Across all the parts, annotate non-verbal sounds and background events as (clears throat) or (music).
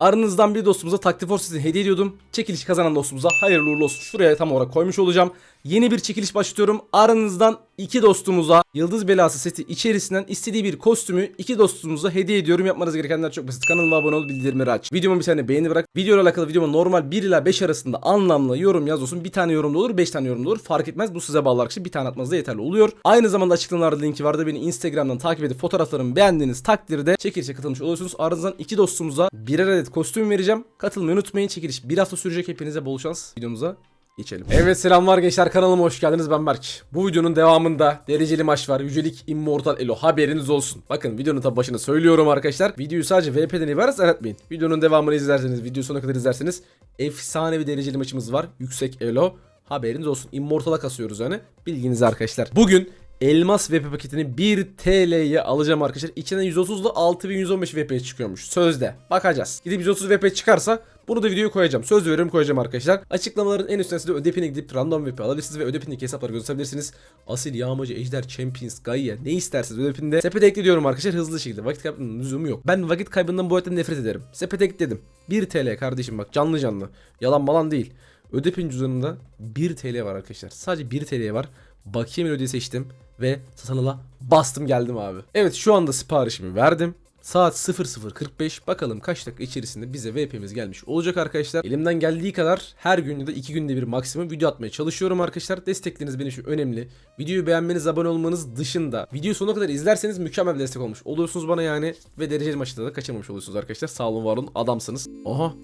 Aranızdan bir dostumuza Taktik Force hediye ediyordum. Çekiliş kazanan dostumuza hayırlı uğurlu olsun. Şuraya tam olarak koymuş olacağım. Yeni bir çekiliş başlatıyorum. Aranızdan iki dostumuza Yıldız Belası seti içerisinden istediği bir kostümü iki dostumuza hediye ediyorum. Yapmanız gerekenler çok basit. Kanalıma abone ol, bildirimleri aç. Videoma bir tane beğeni bırak. Videoyla alakalı videoma normal 1 ila 5 arasında anlamlı yorum yaz olsun. Bir tane yorum da olur, 5 tane yorum da olur. Fark etmez. Bu size bağlı arkadaşlar. Bir tane atmanız da yeterli oluyor. Aynı zamanda açıklamalarda linki vardı. Beni Instagram'dan takip edip fotoğraflarımı beğendiğiniz takdirde çekilişe katılmış oluyorsunuz. Aranızdan iki dostumuza birer adet kostüm vereceğim. Katılmayı unutmayın. Çekiliş bir hafta sürecek. Hepinize bol şans. Videomuza geçelim. Evet selamlar gençler kanalıma hoş geldiniz ben Berk. Bu videonun devamında dereceli maç var. Yücelik Immortal Elo haberiniz olsun. Bakın videonun tabi başında söylüyorum arkadaşlar. Videoyu sadece VP'den ibaret zannetmeyin. Videonun devamını izlerseniz, video sonuna kadar izlerseniz efsane bir dereceli maçımız var. Yüksek Elo. Haberiniz olsun. Immortal'a kasıyoruz yani. Bilginize arkadaşlar. Bugün Elmas VP paketini 1 TL'ye alacağım arkadaşlar. İçinden 130 ile 6115 VP çıkıyormuş. Sözde. Bakacağız. Gidip 130 VP çıkarsa bunu da videoya koyacağım. Söz veriyorum koyacağım arkadaşlar. Açıklamaların en üstüne size ödepine gidip random VP alabilirsiniz ve ödepindeki hesapları gösterebilirsiniz. Asil, Yağmacı, Ejder, Champions, Gaia ne isterseniz ödepinde. Sepete ekliyorum arkadaşlar hızlı şekilde. Vakit kaybının lüzumu yok. Ben vakit kaybından bu hayatta nefret ederim. Sepete ekledim. 1 TL kardeşim bak canlı canlı. Yalan malan değil. Ödepin cüzdanında 1 TL var arkadaşlar. Sadece 1 TL var. Bakayım ödeyi seçtim ve satın bastım geldim abi. Evet şu anda siparişimi verdim. Saat 00.45 bakalım kaç dakika içerisinde bize VP'miz gelmiş olacak arkadaşlar. Elimden geldiği kadar her gün ya da iki günde bir maksimum video atmaya çalışıyorum arkadaşlar. Destekleriniz benim için önemli. Videoyu beğenmeniz, abone olmanız dışında videoyu sonuna kadar izlerseniz mükemmel bir destek olmuş oluyorsunuz bana yani. Ve dereceli maçta da kaçırmamış oluyorsunuz arkadaşlar. Sağ olun var olun adamsınız. Aha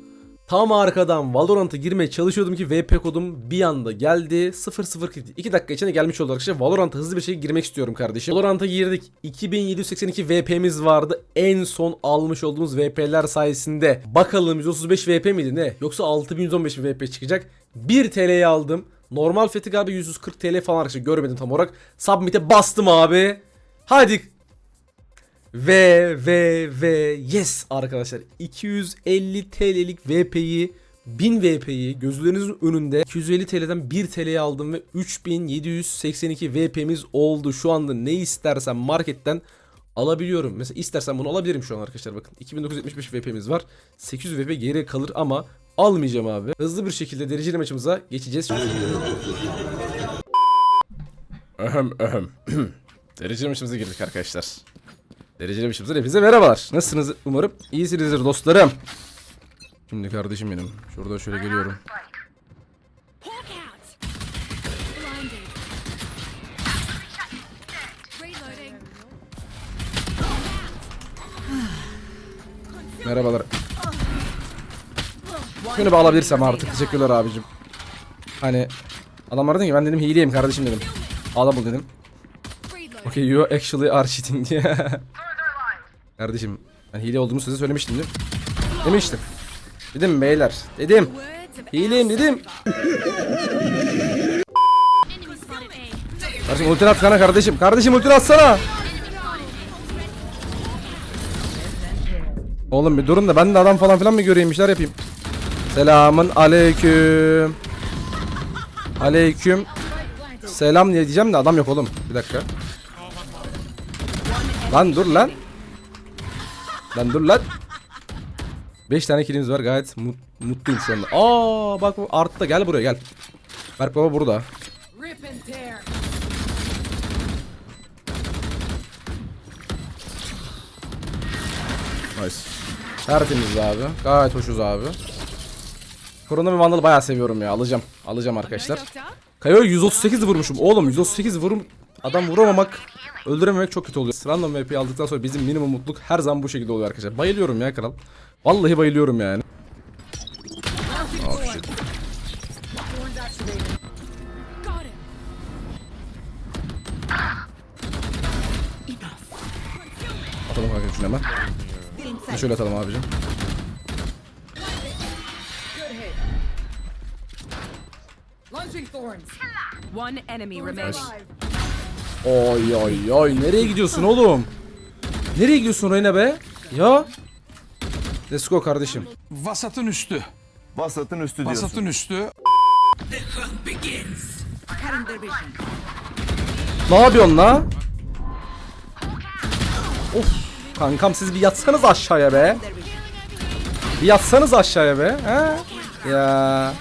Tam arkadan Valorant'a girmeye çalışıyordum ki VP kodum bir anda geldi. 0042 2 dakika içinde gelmiş oldu arkadaşlar. Valorant'a hızlı bir şekilde girmek istiyorum kardeşim. Valorant'a girdik. 2782 VP'miz vardı. En son almış olduğumuz VP'ler sayesinde. Bakalım 135 VP miydi ne? Yoksa 6115 VP çıkacak. 1 TL'ye aldım. Normal fethi galiba 140 TL falan arkadaşlar görmedim tam olarak. Submit'e bastım abi. Hadi ve ve ve yes arkadaşlar 250 TL'lik VP'yi 1000 VP'yi gözlerinizin önünde 250 TL'den 1 TL'ye aldım ve 3782 VP'miz oldu. Şu anda ne istersem marketten alabiliyorum. Mesela istersen bunu alabilirim şu an arkadaşlar bakın. 2975 VP'miz var. 800 VP geri kalır ama almayacağım abi. Hızlı bir şekilde dereceli maçımıza geçeceğiz. Öhem öhem. (clears throat) dereceli maçımıza girdik arkadaşlar. Dereceli maçımıza hepinize merhabalar. Nasılsınız umarım iyisinizdir dostlarım. Şimdi kardeşim benim. Şurada şöyle geliyorum. Merhabalar. Şunu bağlayabilirsem artık. Teşekkürler abicim. Hani adamlar dedi ki ben dedim hileyim kardeşim dedim. Ağla bul dedim. Okay you actually are cheating. (laughs) kardeşim ben hile olduğumu size söylemiştim değil mi? Demiştim. Dedim beyler. Dedim. Hileyim dedim. Kardeşim ulti atsana kardeşim. Kardeşim ulti atsana. Oğlum bir durun da ben de adam falan filan mı göreyim işler yapayım. Selamın aleyküm. Aleyküm. Selam diye diyeceğim de adam yok oğlum. Bir dakika. Lan dur lan. Lan dur lan. 5 tane kilimiz var gayet mut, mutluyum şu anda. Aa bak bu arttı gel buraya gel. Berk baba burada. Nice. Tertemiz abi. Gayet hoşuz abi. Korona ve Vandal'ı bayağı seviyorum ya. Alacağım. Alacağım arkadaşlar. Kayo 138 vurmuşum. Oğlum 138 vurum. Adam vuramamak, öldürememek çok kötü oluyor. Random VP'yi aldıktan sonra bizim minimum mutluluk her zaman bu şekilde oluyor arkadaşlar. Bayılıyorum ya kral. Vallahi bayılıyorum yani. Oh shit. Atalım kanka şunu hemen. Şunu şöyle atalım abicim. One enemy remaining. Oy oy oy. Nereye gidiyorsun oğlum? Nereye gidiyorsun Reyna be? Ya. Let's go kardeşim. Vasatın üstü. Vasatın üstü diyorsun. Vasatın üstü. Ne yapıyorsun la? Of. Kankam siz bir yatsanız aşağıya be. Bir yatsanız aşağıya be. Ha? Ya.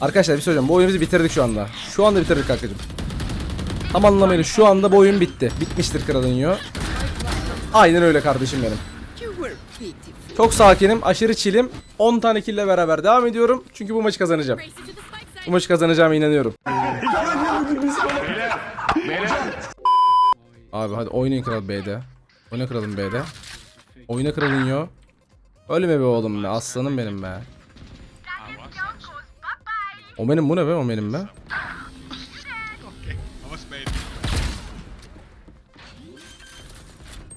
Arkadaşlar bir şey söyleyeceğim. Bu oyunu biz bitirdik şu anda. Şu anda bitirdik kankacığım. Tam anlamayın şu anda bu oyun bitti. Bitmiştir kralın yiyor. Aynen öyle kardeşim benim. Çok sakinim, aşırı chillim. 10 tane kill ile beraber devam ediyorum. Çünkü bu maçı kazanacağım. Bu maçı kazanacağıma inanıyorum. Abi hadi oynayın kral B'de. Oyna kralım B'de. Oyna kralın yo. Ölme be oğlum be aslanım benim be. O benim bu ne be o benim be.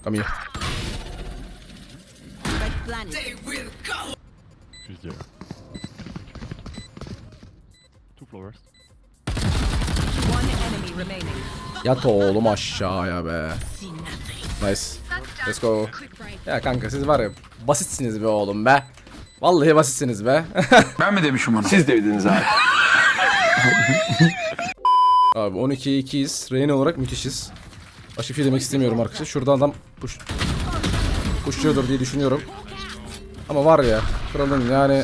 Come here. She's there. Two floors. One enemy remaining. Yat oğlum aşağıya be. Nice. Let's go. Ya kanka siz var ya basitsiniz be oğlum be. Vallahi basitsiniz be. (laughs) Ben mi demişim onu? Siz dediniz abi. (laughs) Abi 12'ye 2'yiz. Reyna olarak müthişiz. Başka bir şey demek istemiyorum arkadaşlar. Şuradan adam push... Pushluyordur diye düşünüyorum. Ama var ya kralın yani...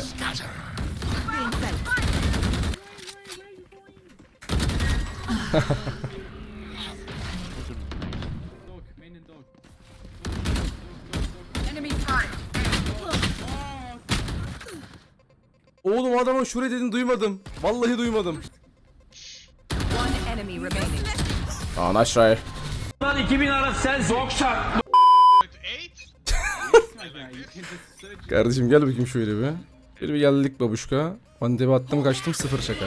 Oğlum adama şuraya dedin duymadım. Vallahi duymadım. One enemy remaining. Aa nice try. Eight? Kardeşim gel bakayım şöyle bir. Şöyle bir geldik babuşka. Bandebe attım kaçtım sıfır şaka.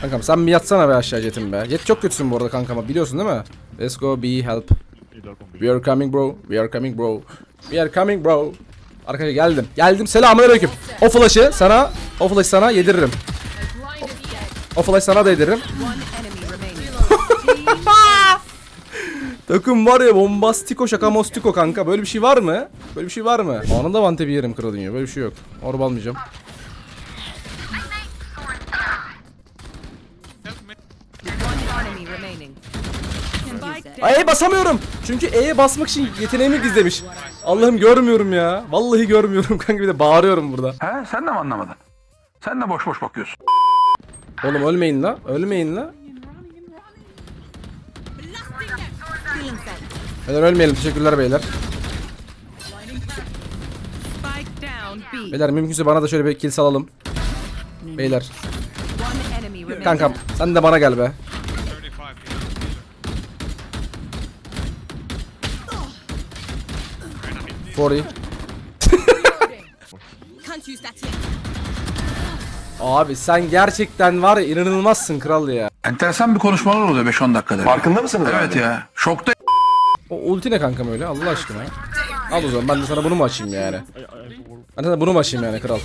Kankam sen bir yatsana be aşağı jetim be. Jet çok kötüsün bu arada kankama biliyorsun değil mi? Let's go be help. We are coming bro. We are coming bro. We are coming bro. Arkadaşlar geldim. Geldim. Selamünaleyküm. O flash'ı sana, o flash'ı sana yediririm. Yet. O flash sana da yediririm. Takım var ya bombastiko şakamostiko kanka. Böyle bir şey var mı? Böyle bir şey var mı? Anında vante bir yerim kralın ya. Böyle bir şey yok. Orba almayacağım. Ay basamıyorum. Çünkü E'ye basmak için yeteneğimi gizlemiş. Allah'ım görmüyorum ya. Vallahi görmüyorum (laughs) kanka bir de bağırıyorum burada. He sen de mi anlamadın? Sen de boş boş bakıyorsun. Oğlum ölmeyin la. Ölmeyin la. Beyler ölmeyelim. Teşekkürler beyler. Beyler mümkünse bana da şöyle bir kill salalım. Beyler. Kankam sen de bana gel be. 40. Can't use that yet. Abi sen gerçekten var ya inanılmazsın kral ya. Enteresan bir konuşmalar oluyor 5-10 dakikada. Farkında mısınız Evet abi? ya. Şokta O ulti ne kankam öyle Allah aşkına. Al o zaman ben de sana bunu mu açayım yani? Ben de sana bunu mu açayım yani kral?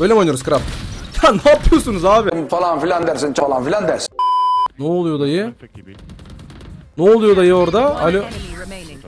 Böyle mi oynuyoruz kral? (laughs) Ya ne yapıyorsunuz abi? Falan filan dersin falan filan dersin. Ne oluyor dayı? Ne oluyor dayı orada? Alo.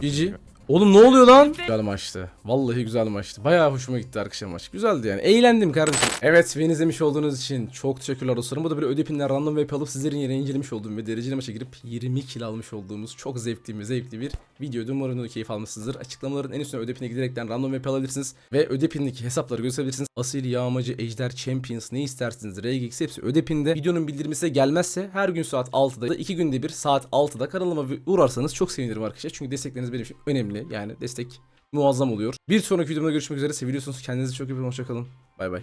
GG. Oğlum ne oluyor lan? Güzel maçtı. Vallahi güzel maçtı. Bayağı hoşuma gitti arkadaşlar maç. Güzeldi yani. Eğlendim kardeşim. Evet beni izlemiş olduğunuz için çok teşekkürler dostlarım. Bu da böyle ödepinler random VP alıp sizlerin yerine incelemiş olduğum ve dereceli maça girip 20 kill almış olduğumuz çok zevkli ve zevkli bir videoydu. Umarım da keyif almışsınızdır. Açıklamaların en üstüne ödepine giderekten random VP alabilirsiniz. Ve ödepindeki hesapları gösterebilirsiniz. Asil, Yağmacı, Ejder, Champions ne isterseniz RGX hepsi ödepinde. Videonun bildirimi size gelmezse her gün saat 6'da 2 günde bir saat 6'da kanalıma bir uğrarsanız çok sevinirim arkadaşlar. Çünkü destekleriniz benim için önemli. Yani destek muazzam oluyor. Bir sonraki videomda görüşmek üzere. Seviyorsunuz. Kendinize çok iyi bakın. Hoşçakalın. Bay bay.